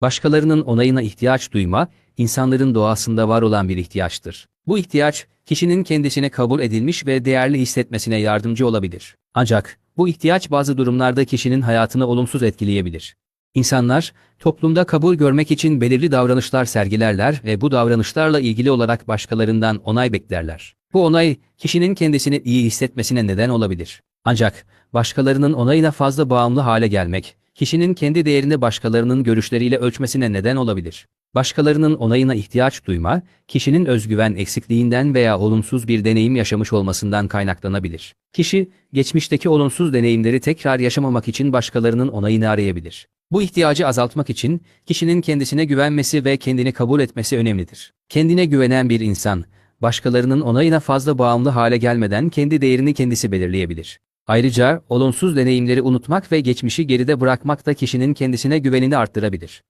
Başkalarının onayına ihtiyaç duyma, insanların doğasında var olan bir ihtiyaçtır. Bu ihtiyaç, kişinin kendisine kabul edilmiş ve değerli hissetmesine yardımcı olabilir. Ancak, bu ihtiyaç bazı durumlarda kişinin hayatını olumsuz etkileyebilir. İnsanlar, toplumda kabul görmek için belirli davranışlar sergilerler ve bu davranışlarla ilgili olarak başkalarından onay beklerler. Bu onay, kişinin kendisini iyi hissetmesine neden olabilir. Ancak, başkalarının onayına fazla bağımlı hale gelmek, kişinin kendi değerini başkalarının görüşleriyle ölçmesine neden olabilir. Başkalarının onayına ihtiyaç duyma, kişinin özgüven eksikliğinden veya olumsuz bir deneyim yaşamış olmasından kaynaklanabilir. Kişi, geçmişteki olumsuz deneyimleri tekrar yaşamamak için başkalarının onayını arayabilir. Bu ihtiyacı azaltmak için kişinin kendisine güvenmesi ve kendini kabul etmesi önemlidir. Kendine güvenen bir insan, başkalarının onayına fazla bağımlı hale gelmeden kendi değerini kendisi belirleyebilir. Ayrıca olumsuz deneyimleri unutmak ve geçmişi geride bırakmak da kişinin kendisine güvenini arttırabilir.